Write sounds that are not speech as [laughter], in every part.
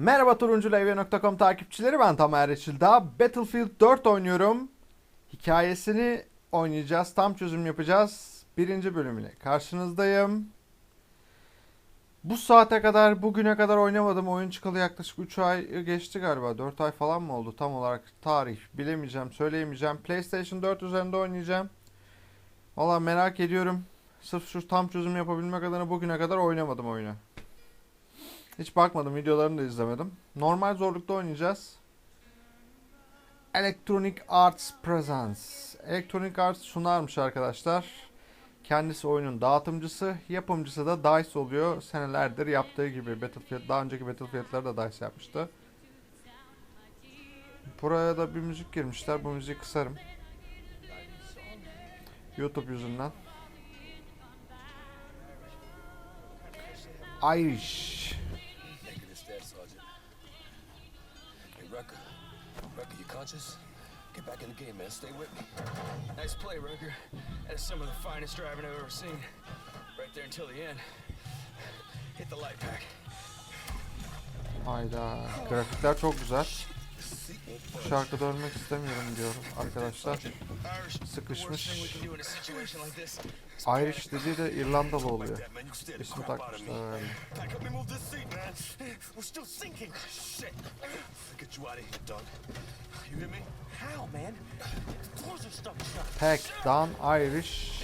Merhaba turunculevye.com takipçileri ben Tamer Yeşildağ. Battlefield 4 oynuyorum. Hikayesini oynayacağız. Tam çözüm yapacağız. Birinci bölümüyle karşınızdayım. Bu saate kadar, bugüne kadar oynamadım. Oyun çıkalı yaklaşık 3 ay geçti galiba. 4 ay falan mı oldu? Tam olarak tarih bilemeyeceğim, söyleyemeyeceğim. PlayStation 4 üzerinde oynayacağım. Valla merak ediyorum. Sırf şu tam çözüm yapabilmek adına bugüne kadar oynamadım oyunu. Hiç bakmadım, videolarını da izlemedim. Normal zorlukta oynayacağız. Electronic Arts Presents. Electronic Arts sunarmış arkadaşlar. Kendisi oyunun dağıtımcısı, yapımcısı da DICE oluyor. Senelerdir yaptığı gibi Battlefield, daha önceki Battlefield'ları da DICE yapmıştı. Buraya da bir müzik girmişler. Bu müziği kısarım. YouTube yüzünden. Irish. Conscious? Get back in the game, man. Stay with me. Nice play, Rucker. That is some of the finest driving I've ever seen. Right there until the end. Hit the light pack. Hayda. Grafikler çok güzel. Şarkıda ölmek istemiyorum diyorum arkadaşlar. Sıkışmış. Irish dediği de İrlandalı oluyor. İsmi takmışlar öyle. Pack Down Irish.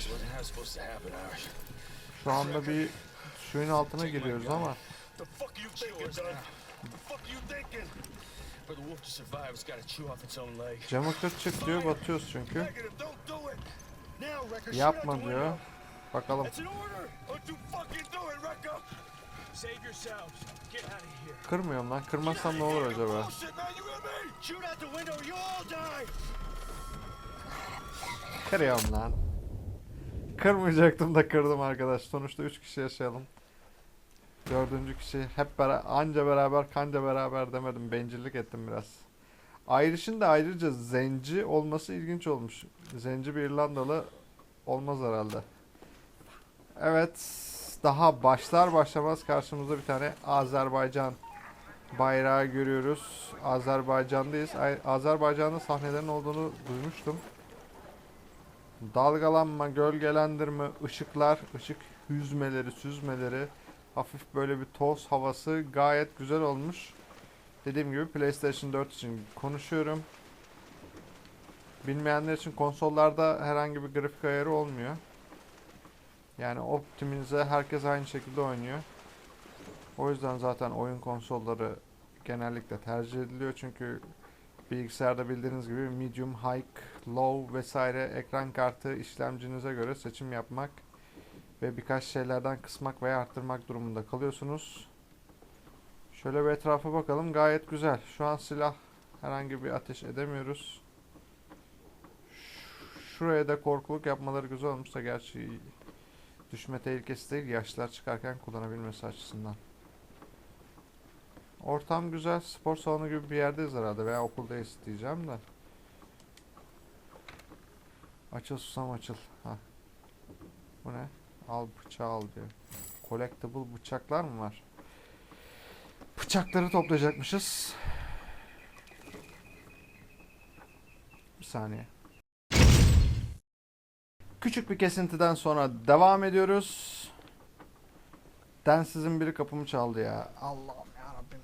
Şu anda bir suyun altına giriyoruz ama Camı kır çık diyor batıyoruz çünkü. Yapma diyor. Bakalım. Kırmıyorum lan. Kırmazsam ne olur acaba? Kırıyorum lan. Kırmayacaktım da kırdım arkadaş. Sonuçta 3 kişi yaşayalım. Dördüncü kişi hep beraber, anca beraber kanca beraber demedim. Bencillik ettim biraz. Irish'in de ayrıca zenci olması ilginç olmuş. Zenci bir İrlandalı olmaz herhalde. Evet. Daha başlar başlamaz karşımızda bir tane Azerbaycan bayrağı görüyoruz. Azerbaycan'dayız. Ay- Azerbaycan'da sahnelerin olduğunu duymuştum. Dalgalanma, gölgelendirme, ışıklar, ışık hüzmeleri, süzmeleri, hafif böyle bir toz havası gayet güzel olmuş. Dediğim gibi PlayStation 4 için konuşuyorum. Bilmeyenler için konsollarda herhangi bir grafik ayarı olmuyor. Yani optimize herkes aynı şekilde oynuyor. O yüzden zaten oyun konsolları genellikle tercih ediliyor çünkü Bilgisayarda bildiğiniz gibi medium, high, low vesaire ekran kartı işlemcinize göre seçim yapmak ve birkaç şeylerden kısmak veya arttırmak durumunda kalıyorsunuz. Şöyle bir etrafa bakalım. Gayet güzel. Şu an silah herhangi bir ateş edemiyoruz. Şuraya da korkuluk yapmaları güzel olmuş da gerçi düşme tehlikesi değil. Yaşlar çıkarken kullanabilmesi açısından. Ortam güzel. Spor salonu gibi bir yerdeyiz herhalde veya okuldayız diyeceğim de. Açıl susam açıl. Ha. Bu ne? Al bıçağı al diyor. Collectible bıçaklar mı var? Bıçakları toplayacakmışız. Bir saniye. Küçük bir kesintiden sonra devam ediyoruz. Densizin biri kapımı çaldı ya. Allah'ım yarabbim.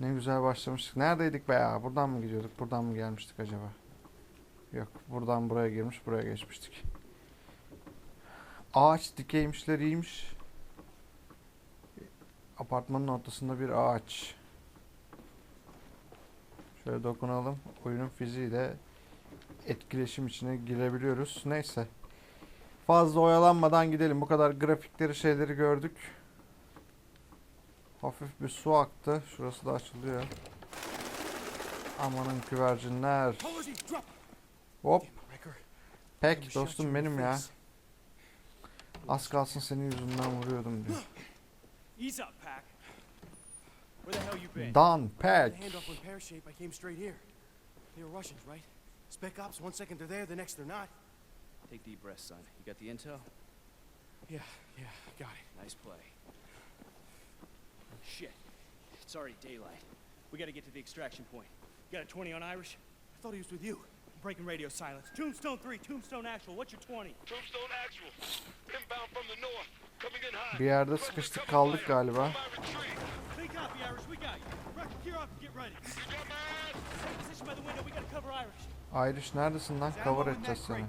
Ne güzel başlamıştık. Neredeydik be ya? Buradan mı gidiyorduk? Buradan mı gelmiştik acaba? Yok. Buradan buraya girmiş. Buraya geçmiştik. Ağaç dikeymişler iyiymiş. Apartmanın ortasında bir ağaç. Şöyle dokunalım. Oyunun fiziğiyle etkileşim içine girebiliyoruz. Neyse. Fazla oyalanmadan gidelim. Bu kadar grafikleri şeyleri gördük. Hafif bir su aktı. Şurası da açılıyor. Amanın güvercinler. Hop. Pek dostum benim ya. Az kalsın senin yüzünden vuruyordum diyor. Ease up, Pack. Where the hell you been? Dan The Peck. handoff went pear came straight here. They were Russians, right? Spec ops. One second they're there, the next they're not. Take deep breaths, son. You got the intel? Yeah, yeah, got it. Nice play. Shit. It's already daylight. We gotta get to the extraction point. You got a 20 on Irish? I thought he was with you. Breaking radio silence. Tombstone 3, Tombstone Actual. What's your 20? Tombstone actual. Inbound from the north. Coming in high. Bir yerde sıkıştık kaldık galiba. Big copy, Irish. We got you. Rucker, gear up and get ready. Take position by the window. We gotta cover Irish. Irish neredesin lan? Cover edeceğiz seni.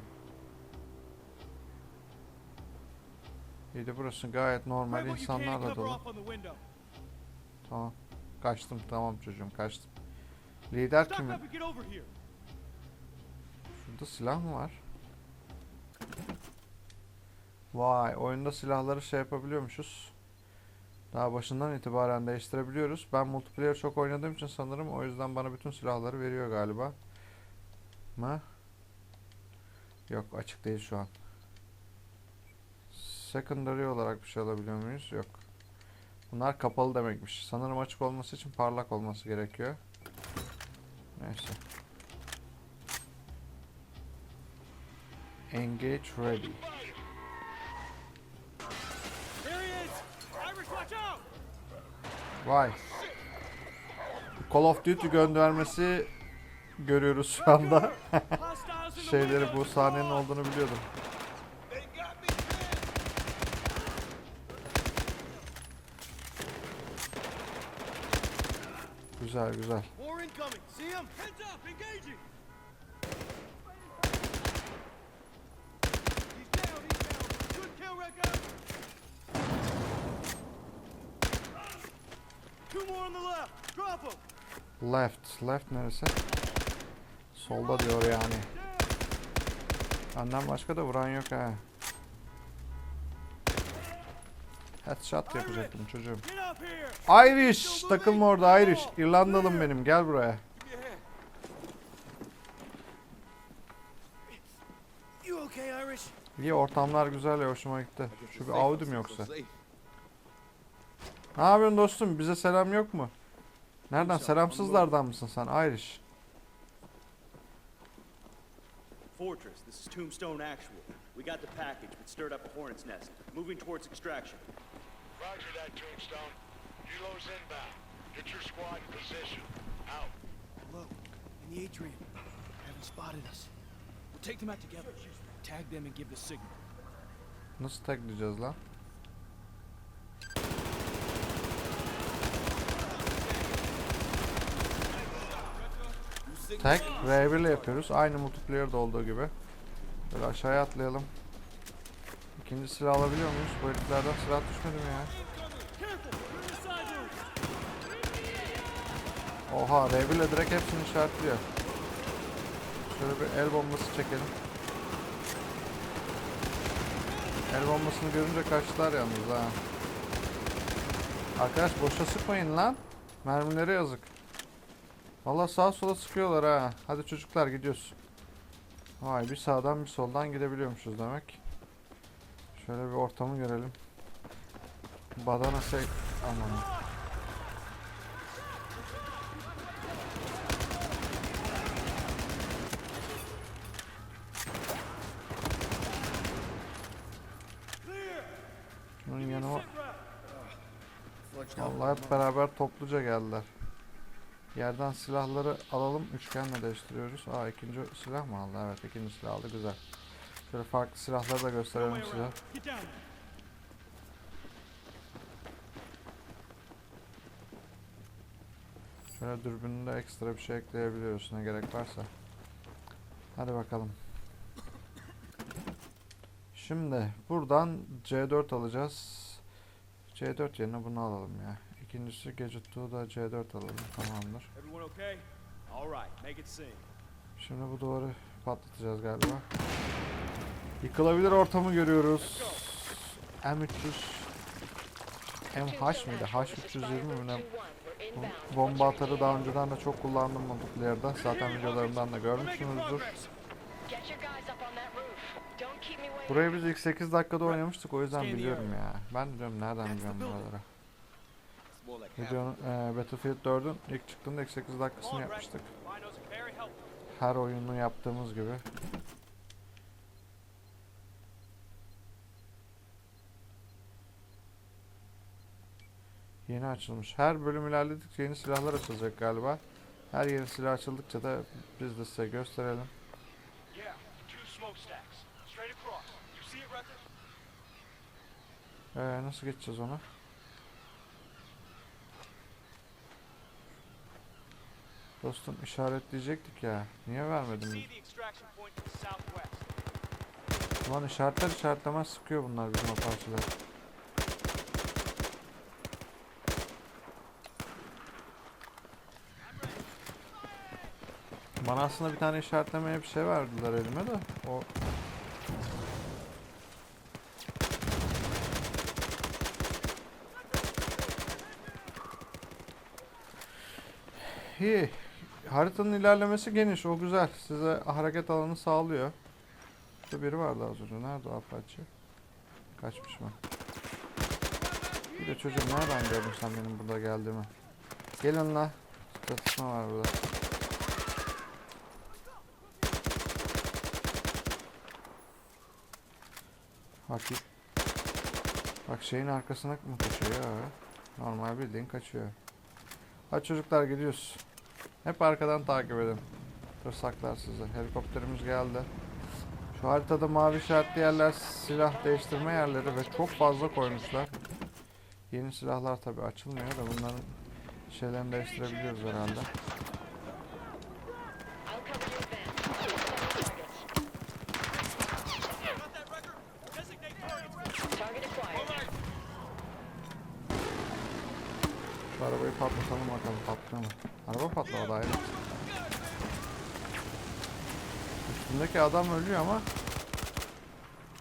İyi de burası gayet normal insanlarla cover dolu. off on the window. Tamam. Kaçtım tamam çocuğum kaçtım. Lider kim? Şurada silah mı var? Vay oyunda silahları şey yapabiliyormuşuz. Daha başından itibaren değiştirebiliyoruz. Ben multiplayer çok oynadığım için sanırım o yüzden bana bütün silahları veriyor galiba. Mı? Yok açık değil şu an. Secondary olarak bir şey alabiliyor muyuz? Yok. Bunlar kapalı demekmiş. Sanırım açık olması için parlak olması gerekiyor. Neyse. Engage ready. There he is. Irish, watch out. Vay. Call of Duty göndermesi görüyoruz şu anda. [laughs] Şeyleri bu sahnenin olduğunu biliyordum. Güzel güzel. More incoming. See him? Heads up, engaging. He's down. He's down. Good kill, Wrecker. Two more on the left. Left. Neresi? Solda diyor yani. Benden başka da vuran yok ha. Headshot yapacaktım çocuğum. Irish! Takılma orada Irish. İrlandalım benim. Gel buraya. İyi ortamlar güzel ya hoşuma gitti. Şu bir Audi mi yoksa? Ne yapıyorsun dostum? Bize selam yok mu? Nereden? Selamsızlardan mısın sen Irish? Fortress, this is Tombstone Actual. We got the package, but stirred up a hornet's nest. Moving towards extraction. Roger that, Tombstone. Helo's inbound. Get your squad in position. Out. Look, in the atrium. Haven't spotted us. We'll take them out together. Tag them and give the signal. Nasıl tagleyeceğiz lan? Tag R1 ile yapıyoruz. Aynı multiplayer'da olduğu gibi. Böyle aşağıya atlayalım. İkinci silah alabiliyor muyuz? Bu heriflerden silah düşmedi mi ya? Oha R1 ile direkt hepsini işaretliyor. Şöyle bir el bombası çekelim. El bombasını görünce kaçtılar yalnız ha. Arkadaş boşa sıkmayın lan. Mermileri yazık. Valla sağa sola sıkıyorlar ha. Hadi çocuklar gidiyoruz. Vay bir sağdan bir soldan gidebiliyormuşuz demek. Şöyle bir ortamı görelim. Badana şey... Aman. Bunun yanıma Vallahi hep beraber topluca geldiler. Yerden silahları alalım. Üçgenle değiştiriyoruz. Aa ikinci silah mı aldı? Evet ikinci silah aldı. Güzel. Şöyle farklı silahları da gösterelim size. Şöyle dürbününde ekstra bir şey ekleyebiliyoruz ne gerek varsa. Hadi bakalım. Şimdi buradan C4 alacağız. C4 yerine bunu alalım ya. İkincisi Gadget 2'da C4 alalım. Tamamdır. Şimdi bu duvarı patlatacağız galiba. Yıkılabilir ortamı görüyoruz. M300 MH mıydı? H320 mi ne? Bomba atarı daha önceden de çok kullandım multiplayer'da. Zaten videolarımdan da görmüşsünüzdür. Burayı biz ilk 8 dakikada oynamıştık o yüzden biliyorum ya. Ben de diyorum nereden biliyorum buraları. It's more like half. Videonun e, Battlefield 4'ün ilk çıktığında ilk 8 dakikasını yapmıştık. Her oyunu yaptığımız gibi. Yeni açılmış. Her bölüm ilerledikçe yeni silahlar açılacak galiba. Her yeni silah açıldıkça da biz de size gösterelim. Ee, nasıl geçeceğiz ona? Dostum işaretleyecektik ya. Niye vermedin? Ulan işaretler işaretlemez sıkıyor bunlar bizim apaçiler. Bana aslında bir tane işaretlemeye bir şey verdiler elime de o İyi. Haritanın ilerlemesi geniş, o güzel. Size hareket alanı sağlıyor. Burada biri vardı az önce. Nerede o Apache? Kaçmış mı? Bir de çocuğum nereden gördün sen benim burada geldiğimi? Gelin la. Çatışma var burada. Haki. Bak şeyin arkasına mı kaçıyor ya? Normal bildiğin kaçıyor. Hadi çocuklar gidiyoruz. Hep arkadan takip edin. Tırsaklar sizi. Helikopterimiz geldi. Şu haritada mavi işaretli yerler silah değiştirme yerleri ve çok fazla koymuşlar. Yeni silahlar tabi açılmıyor da bunların şeylerini değiştirebiliyoruz herhalde. I'll cover your advance. Targets. Target acquired. Şu arabayı patlatalım bakalım patlıyor mu? Araba patlamadı ayrı. Üstündeki adam ölüyor ama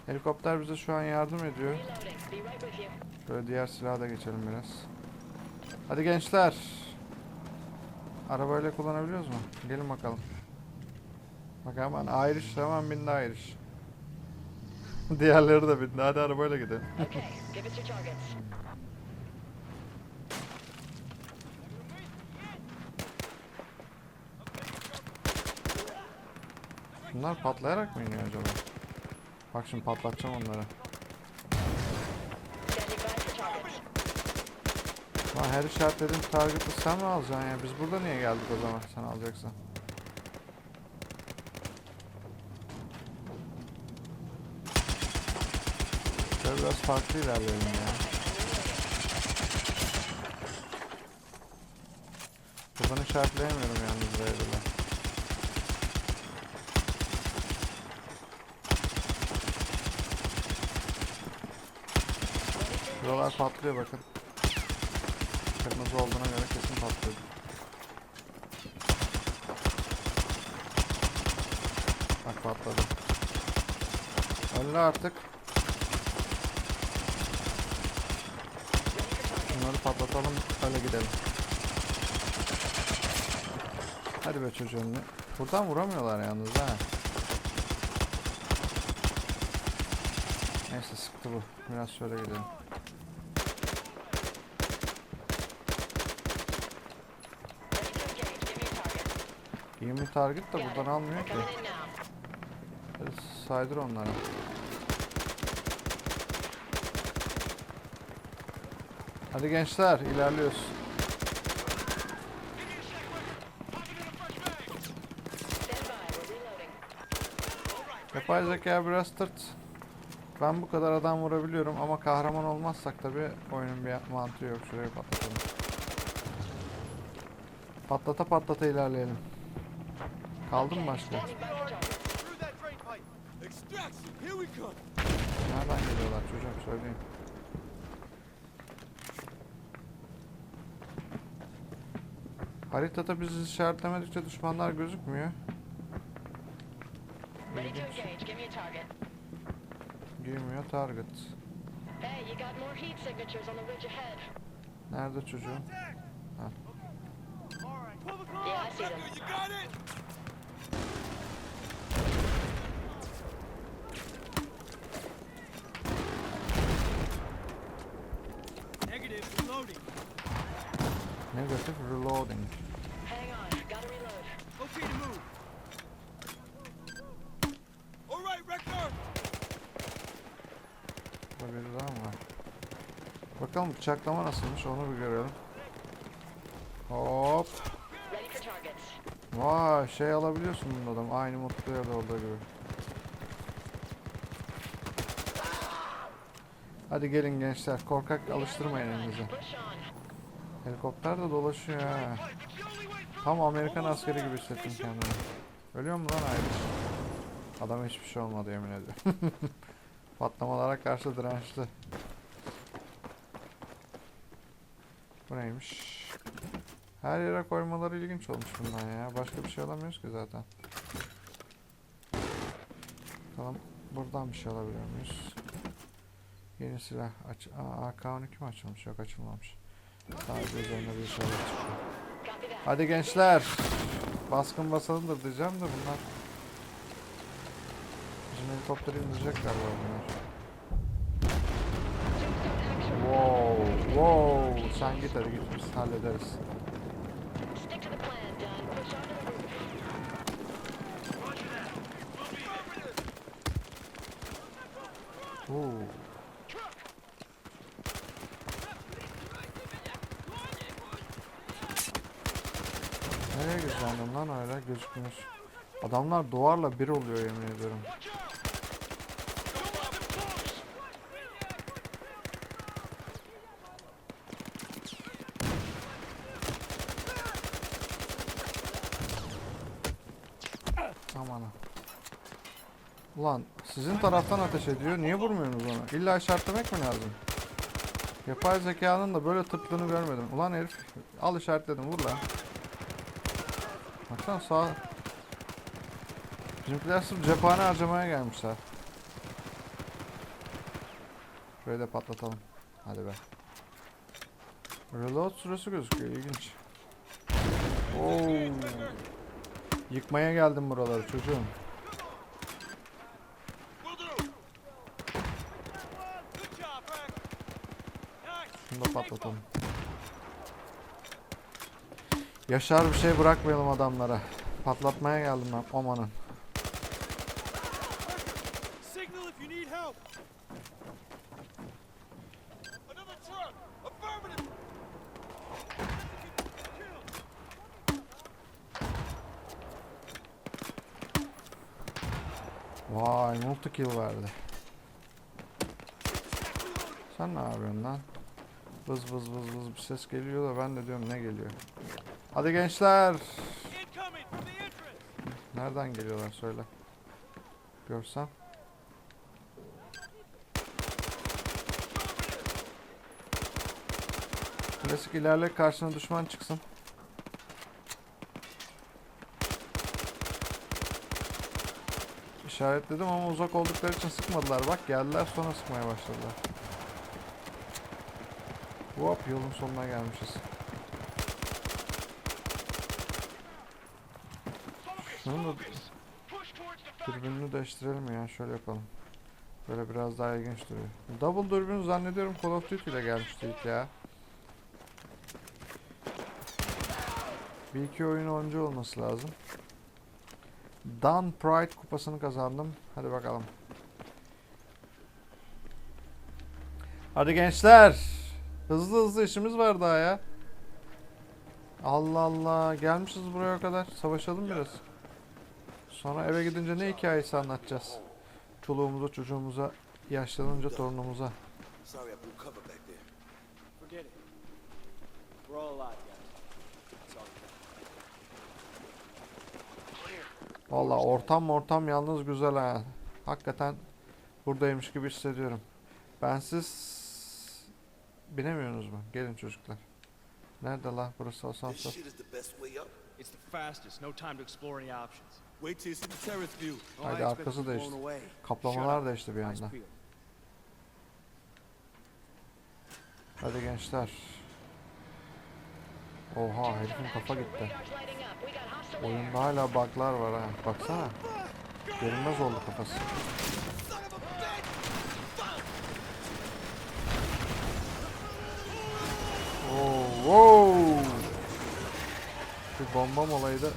helikopter bize şu an yardım ediyor. Böyle diğer silaha da geçelim biraz. Hadi gençler. Arabayla kullanabiliyoruz mu? Gelin bakalım. Bak hemen Irish hemen bindi Irish. [laughs] Diğerleri de bindi. Hadi arabayla gidelim. Okay, give us your targets. Bunlar patlayarak mı iniyor acaba? Bak şimdi patlatacağım onları. Lan her işaretlediğin target'ı sen mi alacaksın ya? Biz burada niye geldik o zaman sen alacaksan? Şöyle biraz farklı ilerleyelim ya. Buradan işaretleyemiyorum yalnız Raider'la. Buralar patlıyor bakın. Kırmızı olduğuna göre kesin patlıyor. Bak patladı. Öyle artık. Bunları patlatalım öyle gidelim. Hadi be çocuğum. Buradan vuramıyorlar yalnız ha. Neyse sıktı bu. Biraz şöyle gidelim. Ready to engage. Give me a target. 20 target da buradan almıyor ki. Saydır onlara. Hadi gençler ilerliyoruz. Yapay zeka biraz tırt. Ben bu kadar adam vurabiliyorum ama kahraman olmazsak tabi oyunun bir mantığı yok. Şurayı patlatalım. Patlata patlata ilerleyelim. Kaldı mı başka? Nereden geliyorlar çocuğum söyleyin. Haritada bizi işaretlemedikçe düşmanlar gözükmüyor. Ready to engage. Give me a target. Girmiyor target. Hey, you got more heat signatures on the ridge ahead. Nerede çocuğum? Yeah, I see them. You got it? Negative, reloading. Negative reloading. Hang on. Gotta reload. Okay to move. All Rector. Burada biri bakalım bıçaklama nasılmış onu bir görelim. Hop. Vay şey alabiliyorsun bunda adam. Aynı mutlu yerde olduğu gibi. Hadi gelin gençler. Korkak alıştırmayın elinizi. Helikopter de dolaşıyor ha. Tam Amerikan askeri gibi hissettim kendimi. Ölüyor mu lan Ayrıç? Adam hiçbir şey olmadı yemin ediyorum. [laughs] Patlamalara karşı dirençli. Bu neymiş? Her yere koymaları ilginç olmuş bundan ya. Başka bir şey alamıyoruz ki zaten. Bakalım buradan bir şey alabiliyor muyuz? Yeni silah aç. Aa, AK-12 mi açılmış? Yok açılmamış. Sadece üzerinde bir. Copy that. Hadi gençler. Baskın basalımdır diyeceğim de bunlar. Bizim helikopteri indirecek galiba bunlar. Wow, wow. Sen git hadi git biz hallederiz. Stick to the plan, done. Push onto the roof. Oo. Nereye gizlendin lan öyle gözükmüyor. Adamlar duvarla bir oluyor yemin ediyorum. Aman. Ulan sizin taraftan ateş ediyor. Niye vurmuyorsunuz ona? İlla işaretlemek mi lazım? Yapay zekanın da böyle tıklığını görmedim. Ulan herif al işaretledim vur lan. Baksana sağ. Bizimkiler sırf cephane harcamaya gelmişler. Şurayı da patlatalım. Hadi be. Reload süresi gözüküyor ilginç. Oo. Yıkmaya geldim buraları çocuğum. Şunu da patlatalım. Yaşar bir şey bırakmayalım adamlara. Patlatmaya geldim ben. Affirmative. Vay multi kill verdi. Sen ne yapıyorsun lan? Vız vız vız vız bir ses geliyor da ben de diyorum ne geliyor. Hadi gençler. Nereden geliyorlar söyle. Görsem. Klasik ilerle karşına düşman çıksın. İşaretledim ama uzak oldukları için sıkmadılar. Bak geldiler sonra sıkmaya başladılar. Hop yolun sonuna gelmişiz. Şunu da dürbününü değiştirelim ya şöyle yapalım. Böyle biraz daha ilginç duruyor. Double dürbün zannediyorum Call of Duty ile gelmişti ilk ya. Bir iki oyun oyuncu olması lazım. Dan Pride kupasını kazandım. Hadi bakalım. Hadi gençler. Hızlı hızlı işimiz var daha ya. Allah Allah. Gelmişiz buraya kadar. Savaşalım biraz. Sonra eve gidince ne hikayesi anlatacağız? Çoluğumuza, çocuğumuza, yaşlanınca torunumuza. Valla ortam ortam yalnız güzel ha. Hakikaten buradaymış gibi hissediyorum. Bensiz binemiyorsunuz mu? Gelin çocuklar. Nerede la burası up. It's the fastest. No time to explore any options. Wait till you see the terrace view. Oh, I Haydi arkası değişti. Kaplamalar değişti bir anda. Hadi gençler. Oha herifin kafa gitti. Oyunda hala bug'lar var ha. Baksana. Görünmez oldu kafası. Oo, wow. Bir bomba olaydı.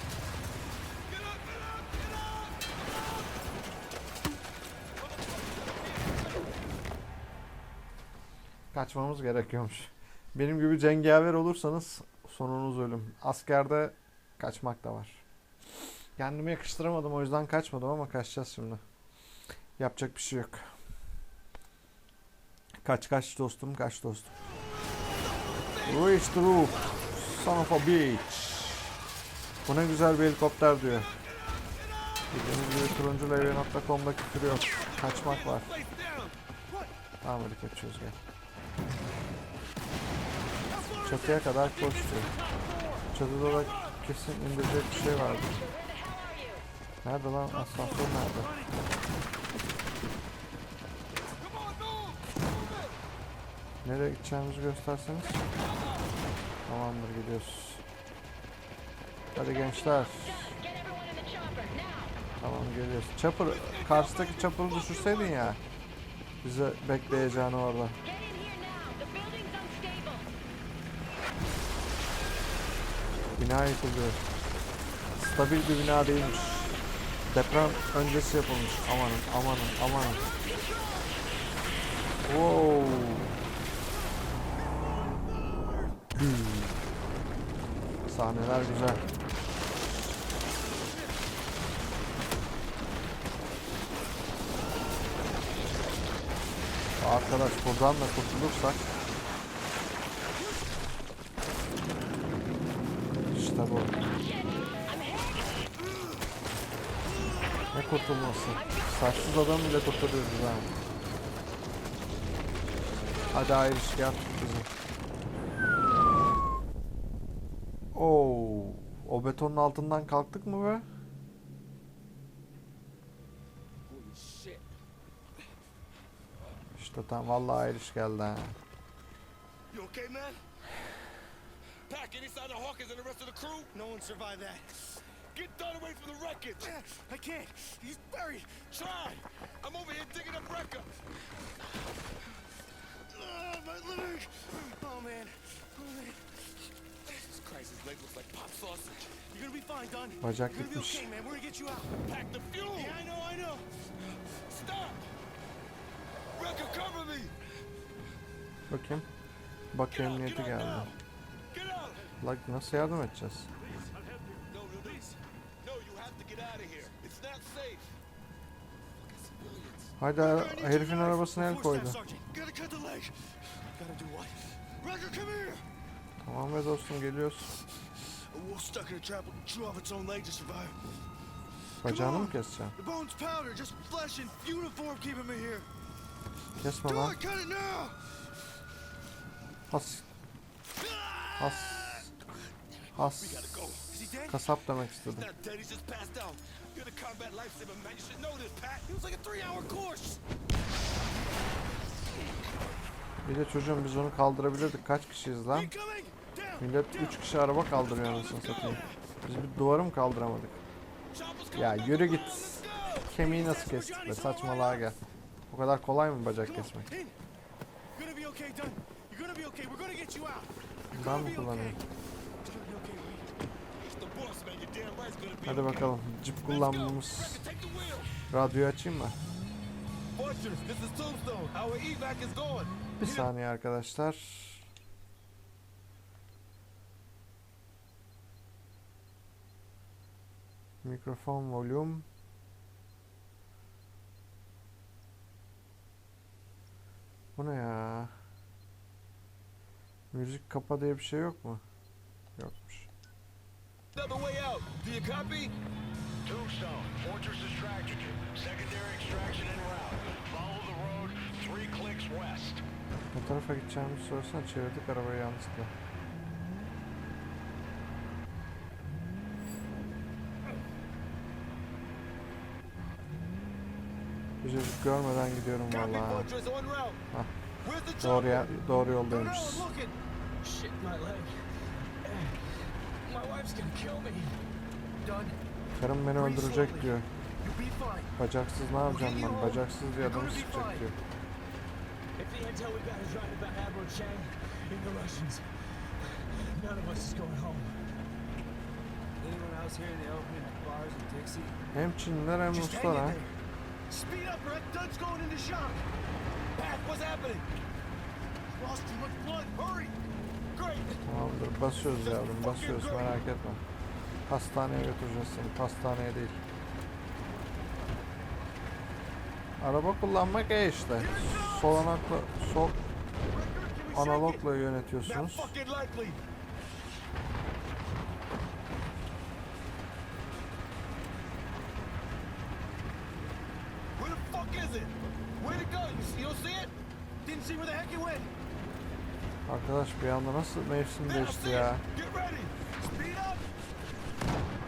Kaçmamız gerekiyormuş. Benim gibi cengaver olursanız sonunuz ölüm. Askerde kaçmak da var. Kendime yakıştıramadım o yüzden kaçmadım ama kaçacağız şimdi. Yapacak bir şey yok. Kaç kaç dostum kaç dostum. Reach the roof. Son of a bitch. Bu ne güzel bir helikopter diyor. Bildiğiniz gibi turunculevye.com'da küfür yok. Kaçmak var. Tamam hadi kaçıyoruz gel. Çatıya kadar koş diyor. Çatıda da kesin indirecek bir şey vardı. Nerede lan asansör nerede? Nereye gideceğimizi gösterseniz. Tamamdır gidiyoruz. Hadi gençler. Tamam geliyoruz. Chopper, karşıdaki chopper'ı düşürseydin ya. Bize bekleyeceğini orada. Bina yıkılıyor. Stabil bir bina değilmiş. Deprem öncesi yapılmış. Amanın, amanın, amanın. Wow. Hmm. Sahneler güzel. Arkadaş buradan da kurtulursak Ne kurtulması? Saçsız adam bile kurtarıyoruz ha. Hadi Irish gel tut bizi. Oo, o betonun altından kalktık mı be? İşte tam vallahi Irish geldi ha. You okay, man? Pack, sign of Hawkins and the rest of the crew? No one survived that. Get down away from the wreckage. I can't. He's buried. Try. I'm over here digging up Wrecker. Oh, my leg. Oh, man. Oh, man. Jesus Christ, his leg looks like pop sausage. You're gonna be fine, Don. Bacak You're gonna be okay, man. We're gonna get you out. Pack the fuel. Yeah, I know, I know. Stop. Wrecker, cover me. Bakayım. Bak emniyeti geldi. Lan nasıl yardım edeceğiz? On. keseceğim? The bone's powder, just flesh and uniform keeping me here. Kesme lan. Has. Has. Has. Kasap demek istedim. Bir de çocuğum biz onu kaldırabilirdik. Kaç kişiyiz lan? Millet 3 kişi araba kaldırıyor anasını satayım. Biz bir duvarı mı kaldıramadık? Ya yürü git. Kemiği nasıl kestik be saçmalığa gel. O kadar kolay mı bacak kesmek? in. You're gonna Hadi bakalım. Cip kullanmamız. Radyoyu açayım mı? Bir saniye arkadaşlar. Mikrofon volüm. Bu ne ya? Müzik kapa diye bir şey yok mu? Yokmuş. Another way out. Do you copy? Tombstone, Fortress you. Secondary extraction en route. Follow the road three clicks west. Ne tarafa gideceğimizi sorsana çevirdik arabayı yanlışlıkla. Çocuk görmeden gidiyorum Copy, vallahi. Fortress, on route. Hah. Where's the Doğru ya, doğru yoldaymışız. down, looking. Shit, my leg. My wife's gonna kill me. Dunn, Karım beni öldürecek diyor. Bacaksız ne yapacağım ben? Bacaksız diye adamı sıkacak diyor. Hem Çinliler hem Ruslar ha. there. Speed up, Rick. Dunn's going into shock. Pat, what's happening? lost too much blood. Hurry! Tamamdır basıyoruz yavrum basıyoruz merak etme. Hastaneye götüreceğiz seni hastaneye değil. Araba kullanmak e işte. Sol anakla sol analogla yönetiyorsunuz. Arkadaş bir anda nasıl mevsim değişti ya.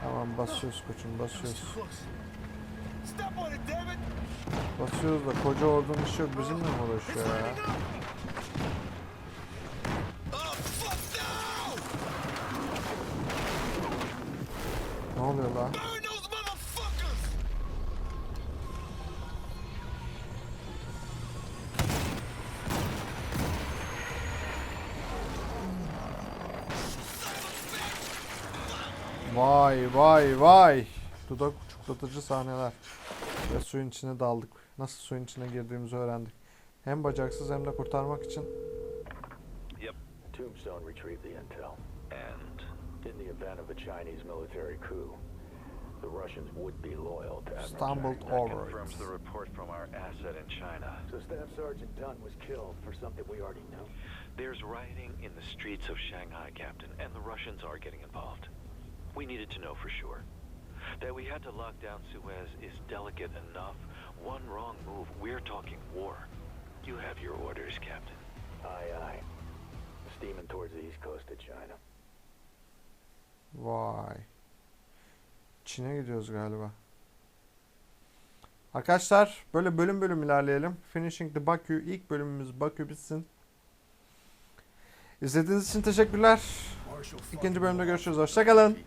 Tamam basıyoruz koçum basıyoruz. Basıyoruz da koca ordunun işi yok bizimle mi uğraşıyor ya? Ne oluyor lan? Vay vay vay. Dudak uçuklatıcı sahneler. Ve suyun içine daldık. Nasıl suyun içine girdiğimizi öğrendik. Hem bacaksız hem de kurtarmak için. Tombstone retrieved the intel. And in the event of a Chinese military coup, the Russians would be loyal to Admiral Stumbled Chang. over confirms it. the report from our asset in China. So Staff Sergeant Dunn was killed for something we already knew. There's rioting in the streets of Shanghai, Captain, and the Russians are getting involved. We needed to know for sure. That we had to lock down Suez is delicate enough. One wrong move, we're talking war. You have your orders, Captain. Aye, aye. Steaming towards the east coast of China. Vay. Çin'e gidiyoruz galiba. Arkadaşlar böyle bölüm bölüm ilerleyelim. Finishing the Baku ilk bölümümüz Baku bitsin. İzlediğiniz için teşekkürler. İkinci bölümde görüşürüz. Hoşçakalın.